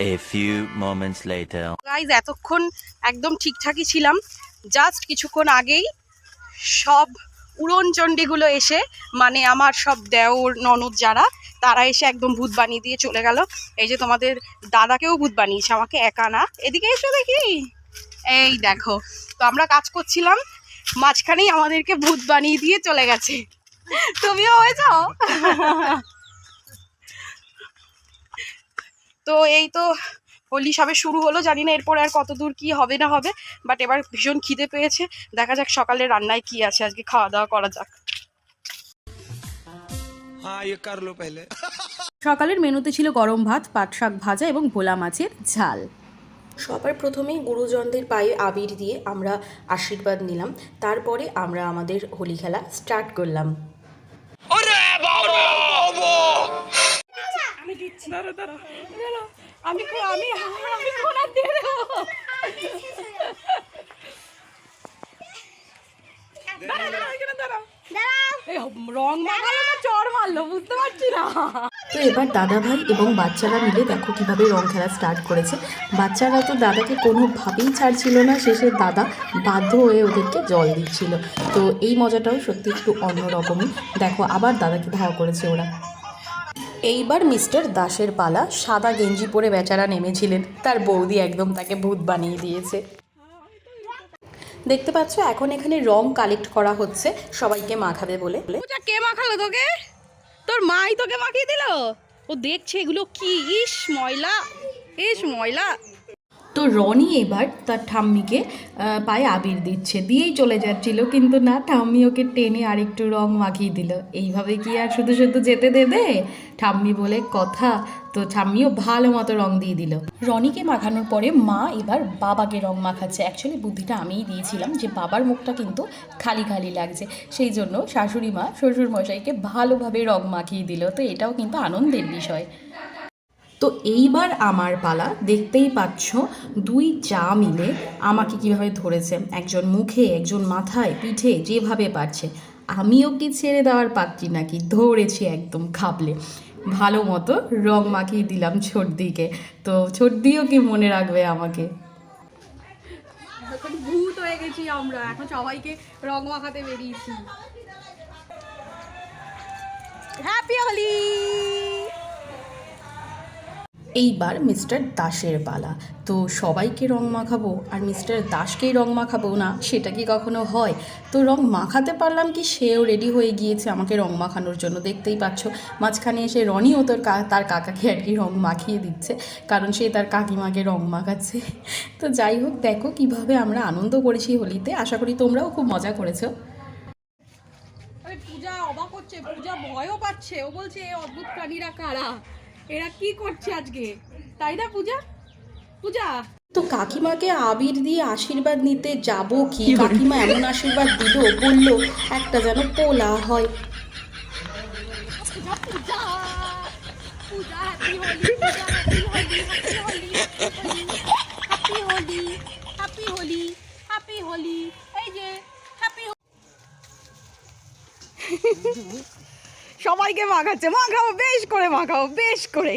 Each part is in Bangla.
A few moments later. Guys এতক্ষণ একদম ঠিকঠাকই ছিলাম। জাস্ট কিছুক্ষণ আগেই সব উড়নচণ্ডীগুলো এসে মানে আমার সব দেওর, ননদ যারা, তারা এসে একদম ভূত বানিয়ে দিয়ে চলে গেল। এই যে তোমাদের দাদাকেও ভূত বানিয়েছে, আমাকে একা না। এদিকে এসো দেখি। এই দেখো, তো আমরা কাজ করছিলাম, মাঝখানেই আমাদেরকে ভূত বানিয়ে দিয়ে চলে গেছে। তুমিও হয়েছ? তো এই তো হোলি সবে শুরু হলো জানি না এরপর আর কত দূর কী হবে না হবে বাট এবার ভীষণ খিদে পেয়েছে। দেখা যাক সকালে রান্নায় কি আছে আজকে খাওয়া দাওয়া করা যাক। সকালের মেনুতে ছিল গরম ভাত পাট শাক ভাজা এবং ভোলা মাছের ঝাল। সবার প্রথমে গুরুজনদের পায়ে আবির দিয়ে আমরা আশীর্বাদ নিলাম। তারপরে আমরা আমাদের হোলি খেলা স্টার্ট করলাম। আমি দিচ্ছি আমি আমি আমি কোনা দিয়ে দেবো? দাঁড়া, দাঁড়া, এখানে দাঁড়া। এই রং মাখালো না চড় মারলো বুঝতে পারছি না। তো এবার দাদা ভাই এবং বাচ্চারা মিলে দেখো কীভাবে রং খেলা স্টার্ট করেছে। বাচ্চারা তো দাদাকে কোনোভাবেই ছাড়ছিল না শেষে দাদা বাধ্য হয়ে ওদেরকে জল দিচ্ছিল। তো এই মজাটাও সত্যি একটু অন্যরকমই। দেখো আবার দাদাকে ধাওয়া করেছে ওরা। এইবার মিস্টার দাসের পালা সাদা গেঞ্জি পরে বেচারা নেমেছিলেন। তার বৌদি একদম তাকে ভূত বানিয়ে দিয়েছে। দেখতে পাচ্ছ, এখন এখানে রং কালেক্ট করা হচ্ছে। সবাইকে মাখাবে বলে। কে মাখালো তোকে? তোর মাই তোকে মাখিয়ে দিল? ও দেখছে এগুলো কি? ইস, ময়লা। ইস, ময়লা। তো রনি এবার তার ঠাম্মিকে পায়ে আবির দিচ্ছে। দিয়েই চলে যাচ্ছিল, কিন্তু না, ঠাম্মি ওকে টেনে আরেকটু রং মাখিয়ে দিল। এইভাবে কি আর শুধু শুধু যেতে দেবে? ঠাম্মি বলে, কথা। তো ঠাম্মিও ভালো মতো রং দিয়ে দিল। রনিকে মাখানোর পরে মা এবার বাবাকে রং মাখাচ্ছে। অ্যাকচুয়ালি বুদ্ধিটা আমিই দিয়েছিলাম যে বাবার মুখটা কিন্তু খালি খালি লাগছে। সেই জন্য শাশুড়ি মা শ্বশুর মশাইকে ভালোভাবে রং মাখিয়ে দিল। তো এটাও কিন্তু আনন্দের বিষয়। তো এইবার আমার পালা, দেখতেই পাচ্ছ দুই চা মিলে আমাকে কীভাবে ধরেছে। একজন মুখে, একজন মাথায়, পিঠে, যেভাবে পারছে। আমিও কি ছেড়ে দেওয়ার পাচ্ছি নাকি? ধরেছি একদম খাবলে। ভালো মতো রং মাখিয়ে দিলাম ছর্দিকে। তো ছর্দিও কি মনে রাখবে আমাকে? ভূত হয়ে গেছি আমরা। এখন সবাইকে রং মাখাতে বেরিয়েছি। হ্যাপি হোলি! এইবার মিস্টার দাসের পালা। তো সবাইকে রং মাখাবো আর মিস্টার দাসকেই রং মাখাবো না, সেটা কি কখনো হয়? তো রং মাখাতে পারলাম কি? সেও রেডি হয়ে গিয়েছে আমাকে রং মাখানোর জন্য, দেখতেই পাচ্ছ। মাঝখানে এসে রনিও তোর তার কাকাকে আর কি রং মাখিয়ে দিচ্ছে, কারণ সে তার কাকিমাকে রং মাখাচ্ছে। তো যাই হোক, দেখো কীভাবে আমরা আনন্দ করেছি হোলিতে। আশা করি তোমরাও খুব মজা করেছ। পূজা অবাক হচ্ছে, পূজা ভয়ও পাচ্ছে। ও বলছে এই অদ্ভুত প্রাণীরা কারা? এরা কি করছে আজকে? তাই না পূজা? পূজা? তো কাকিমাকে আবির দিয়ে আশীর্বাদ নিতে যাব কি? কাকিমা এমন আশীর্বাদ দিল বলল একটা যেন পোলা হয়। এই যে হ্যাপি সবাইকে মাখাচ্ছে। মাখাও বেশ করে মাখাও বেশ করে।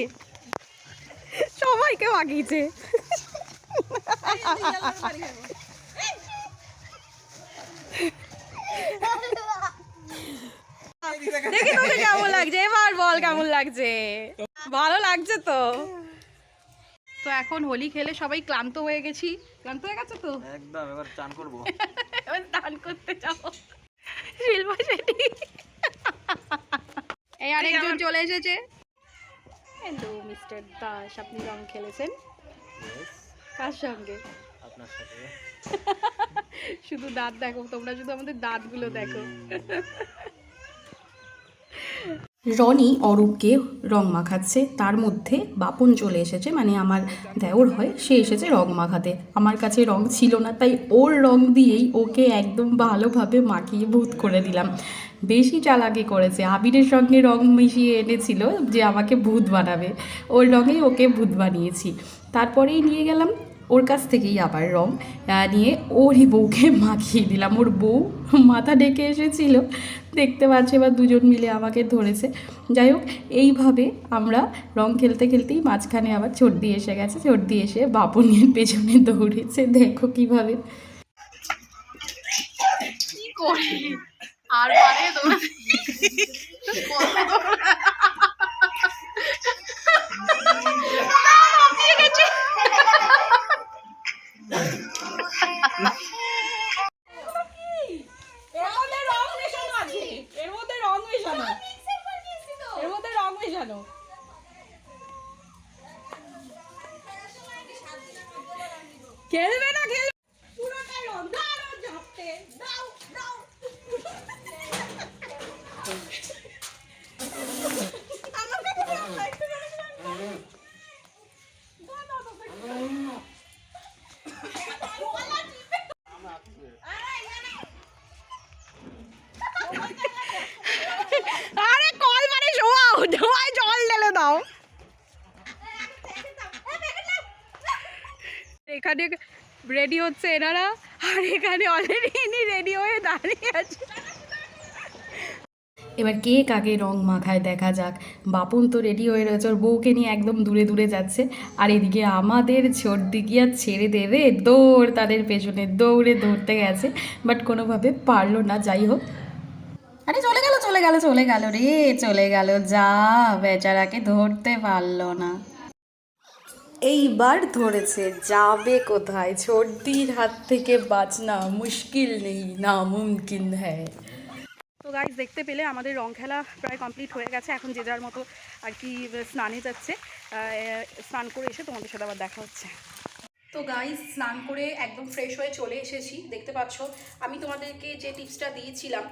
সবাইকে মাখিয়েছে। দেখি তোকে কেমন লাগছে? এবার বল কেমন লাগছে? ভালো লাগছে তো? তো এখন হোলি খেলে সবাই ক্লান্ত হয়ে গেছি। ক্লান্ত হয়ে গেছে তো? একদম এবার চান করব। এবার স্নান করতে যাব শিল্পা শেঠি। এই আরেকজন চলে এসেছে। হ্যালো মিস্টার দাস আপনি রং খেলেছেন? কার সঙ্গে? আপনার সাথে। শুধু দাঁত দেখো তোমরা শুধু আমাদের দাঁতগুলো দেখো। রনি অরূপকে রং মাখাচ্ছে, তার মধ্যে বাপন চলে এসেছে মানে আমার দেওর হয়, সে এসেছে রং মাখাতে। আমার কাছে রং ছিল না, তাই ওর রং দিয়েই ওকে একদম ভালোভাবে মাখিয়ে ভূত করে দিলাম। বেশি চালাকি করেছে। আবিরের সঙ্গে রং মিশিয়ে এনেছিল যে আমাকে ভূত বানাবে। ওর রঙেই ওকে ভূত বানিয়েছি। তারপরেই নিয়ে গেলাম ওর কাছ থেকেই আবার রং নিয়ে ওরই বউকে মাখিয়ে দিলাম। ওর বউ মাথা ডেকে এসেছিল দেখতে পাচ্ছে বা দুজন মিলে আমাকে ধরেছে। যাই হোক, এইভাবে আমরা রং খেলতে খেলতেই মাঝখানে আবার দিয়ে এসে গেছে। দিয়ে এসে বাপনের পেছনে দৌড়েছে। দেখো কীভাবে। আর এর মধ্যে রং মেশানো। খেলবে না খেলবে। পুরোটা রং। দাও ঝাপতে দাও দাও আরে কল মানে শোয়াও ধোয়ায় জল ঢেলে দাও এখানে রেডি হচ্ছে এনারা, আর এখানে অলরেডি রেডি হয়ে দাঁড়িয়ে আছে। এবার কে কাকে রং মাখায় দেখা যাক। বাপন তো রেডি হয়ে রয়েছে, ওর বউকে নিয়ে একদম দূরে দূরে যাচ্ছে। আর এদিকে আমাদের কি আর ছেড়ে দেবে? দৌড়, তাদের পেছনে দৌড়ে ধরতে গেছে বাট কোনোভাবে পারল না, যাই হোক। আরে চলে গেল চলে গেল চলে গেল রে, চলে গেল, যা, বেচারাকে ধরতে পারল না। এইবার ধরেছে, যাবে কোথায়? ছর্দির হাত থেকে বাঁচনা মুশকিল নেই না মুমকিন হ্যাঁ তো গাইজ দেখতে পেলে আমাদের রং খেলা প্রায় কমপ্লিট হয়ে গেছে। এখন যে যার মতো আর কি স্নানে যাচ্ছে। স্নান করে এসে তোমাদের সাথে আবার দেখা হচ্ছে। তো গাইজ স্নান করে একদম ফ্রেশ হয়ে চলে এসেছি, দেখতে পাচ্ছ। আমি তোমাদেরকে যে টিপসটা দিয়েছিলাম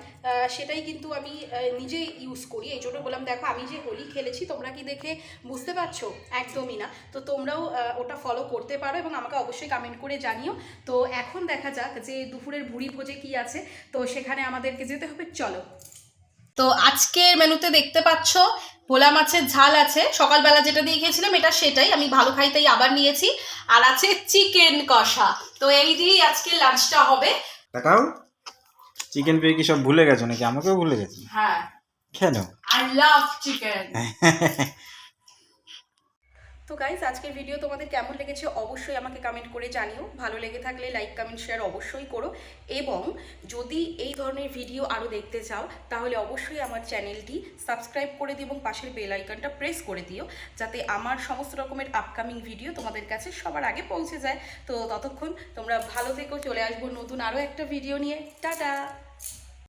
সেটাই কিন্তু আমি নিজে ইউজ করি। এই জন্য বললাম, দেখো, আমি যে হোলি খেলেছি, তোমরা কি দেখে বুঝতে পারছ? একদমই না। তো তোমরাও ওটা ফলো করতে পারো এবং আমাকে অবশ্যই কমেন্ট করে জানিও। তো এখন দেখা যাক যে দুপুরের ভুড়ি ভোজে কি আছে। তো সেখানে আমাদেরকে যেতে হবে। চলো। তো আজকের মেনুতে দেখতে পাচ্ছ পোলা মাছের ঝাল আছে। সকালবেলা যেটা দিয়ে গিয়েছিলাম এটা সেটাই। আমি ভালো খাইতেই আবার নিয়েছি। আর আছে চিকেন কষা। তো এই দিয়েই আজকে লাঞ্চটা হবে। দেখাও চিকেন পেয়ে কি সব ভুলে গেছো নাকি? আমাকেও ভুলে গেছো? হ্যাঁ। কেন আই লাভ চিকেন তো গাইজ আজকের ভিডিও তোমাদের কেমন লেগেছে অবশ্যই আমাকে কমেন্ট করে জানিও। ভালো লেগে থাকলে লাইক কমেন্ট শেয়ার অবশ্যই করো। এবং যদি এই ধরনের ভিডিও আরও দেখতে চাও, তাহলে অবশ্যই আমার চ্যানেলটি সাবস্ক্রাইব করে দিও এবং পাশের বেল আইকনটা প্রেস করে দিও, যাতে আমার সমস্ত রকমের আপকামিং ভিডিও তোমাদের কাছে সবার আগে পৌঁছে যায়। তো ততক্ষণ তোমরা ভালো থেকেও চলে আসব নতুন আরও একটা ভিডিও নিয়ে। টাটা!